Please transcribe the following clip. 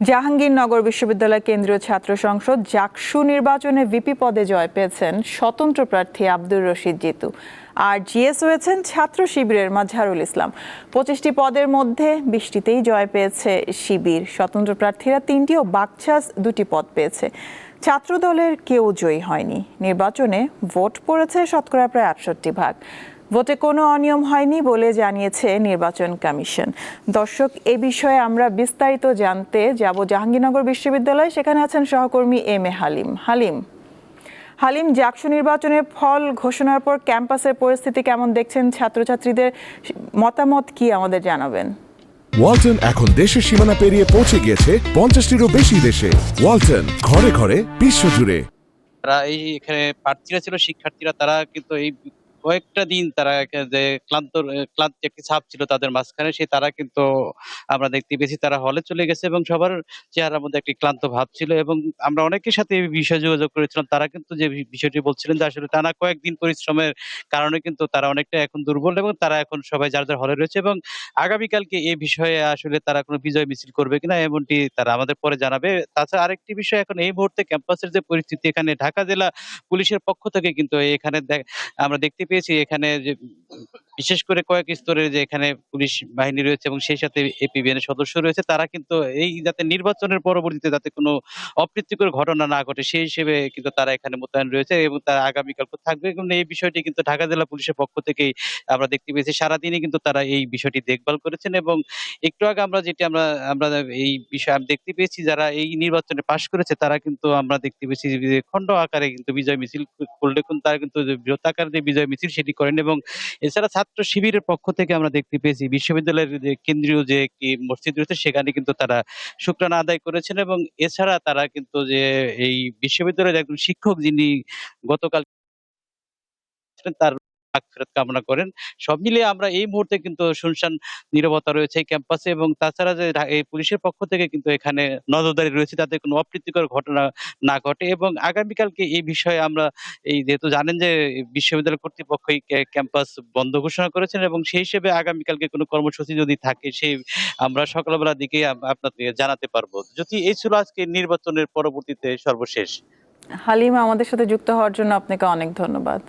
জাহাঙ্গীরনগর বিশ্ববিদ্যালয় কেন্দ্রীয় ছাত্র সংসদ জাকসু নির্বাচনে ভিপি পদে জয় পেয়েছেন স্বতন্ত্র প্রার্থী আব্দুর রশিদ জিতু। আর জিএস হয়েছেন ছাত্র শিবিরের মাজহারুল ইসলাম। পঁচিশটি পদের মধ্যে বিশটিতেই জয় পেয়েছে শিবির। স্বতন্ত্র প্রার্থীরা তিনটি ও বাকছাস দুটি পদ পেয়েছে। ছাত্র দলের কেউ জয়ী হয়নি। নির্বাচনে ভোট পড়েছে শতকরা প্রায় আটষট্টি ভাগ। ভোটে কোনো অনিয়ম হয়নি বলে জানিয়েছে নির্বাচন কমিশন। দর্শক এ বিষয়ে আমরা বিস্তারিত জানতে যাব জাহাঙ্গীরনগর বিশ্ববিদ্যালয়। সেখানে আছেন সহকর্মী এম এ হালিম। হালিম হালিম জাকসু নির্বাচনের ফল ঘোষণার পর ক্যাম্পাসের পরিস্থিতি কেমন দেখছেন ছাত্রছাত্রীদের? মতামত কি আমাদের জানাবেন? ওয়ালটন এখন দেশের সীমানা পেরিয়ে পৌঁছে গিয়েছে পঞ্চাশটিরও বেশি দেশে। ওয়ালটন ঘরে ঘরে বিশ্বজুড়ে তারা এই এখানে প্রার্থীরা ছিল শিক্ষার্থীরা তারা কিন্তু এই কয়েকটা দিন তারা যে ক্লান্ত ক্লান্ত একটি ছাপ ছিল তাদের মাঝখানে সেই তারা কিন্তু আমরা দেখতে পেয়েছি তারা হলে চলে গেছে এবং সবার চেহারার মধ্যে একটি ক্লান্ত ভাব ছিল এবং আমরা অনেকের সাথে এই বিষয়ে যোগাযোগ করেছিলাম। তারা কিন্তু যে বিষয়টি বলছিলেন যে আসলে টানা কয়েকদিন পরিশ্রমের কারণে কিন্তু তারা অনেকটা এখন দুর্বল এবং তারা এখন সবাই যার যার হলে রয়েছে এবং আগামীকালকে এই বিষয়ে আসলে তারা কোনো বিজয় মিছিল করবে কিনা এমনটি তারা আমাদের পরে জানাবে। তাছাড়া আরেকটি বিষয়, এখন এই মুহূর্তে ক্যাম্পাসের যে পরিস্থিতি, এখানে ঢাকা জেলা পুলিশের পক্ষ থেকে কিন্তু এখানে আমরা দেখতে এখানে যে বিশেষ করে কয়েক স্তরের যে এখানে পুলিশ বাহিনী রয়েছে এবং সেই সাথে এপিবিএন সদস্য রয়েছে, তারা কিন্তু এই যাতে নির্বাচনের পরবর্তীতে যাতে কোনো অপ্রীতিকর ঘটনা না ঘটে, সেই হিসেবে কিন্তু তারা এখানে মোতায়েন রয়েছে এবং তারা আগামীকাল থাকবে এবং এই বিষয়টি কিন্তু ঢাকা জেলা পুলিশের পক্ষ থেকেই আমরা দেখতে পেয়েছি। সারাদিনই কিন্তু তারা এই বিষয়টি দেখভাল করেছেন এবং একটু আগে আমরা যেটি আমরা আমরা এই বিষয়ে দেখতে পেয়েছি, যারা এই নির্বাচনে পাশ করেছে, তারা কিন্তু আমরা দেখতে পেয়েছি খণ্ড আকারে কিন্তু বিজয় মিছিল করলে কিন্তু তারা কিন্তু বৃহৎ আকারে যে বিজয় মিছিল সেটি করেন এবং এছাড়া ছাত্র শিবিরের পক্ষ থেকে আমরা দেখতে পেয়েছি, বিশ্ববিদ্যালয়ের যে কেন্দ্রীয় যে কি মসজিদ রয়েছে, সেখানে কিন্তু তারা শুক্রানা আদায় করেছেন এবং এছাড়া তারা কিন্তু যে এই বিশ্ববিদ্যালয়ের একজন শিক্ষক যিনি গতকাল তার মাগফিরাত কামনা করেন। সব মিলিয়ে আমরা এই মুহূর্তে কিন্তু শুনশান নীরবতা রয়েছে এই ক্যাম্পাসে এবং তাছাড়া যে পুলিশের পক্ষ থেকে কিন্তু এখানে নজরদারি রয়েছে যাতে কোনো অপ্রীতিকর ঘটনা না ঘটে এবং আগামীকালকে এই বিষয়ে আমরা এই যেহেতু জানেন যে বিশ্ববিদ্যালয় কর্তৃপক্ষ ক্যাম্পাস বন্ধ ঘোষণা করেছেন এবং সেই হিসেবে আগামীকালকে কোনো কর্মসূচি যদি থাকে সেই আমরা সকালবেলার দিকে আপনাদের জানাতে পারব। যদি এই ছিল আজকে নির্বাচনের পরবর্তীতে সর্বশেষ। হালিমা, আমাদের সাথে যুক্ত হওয়ার জন্য আপনাকে অনেক ধন্যবাদ।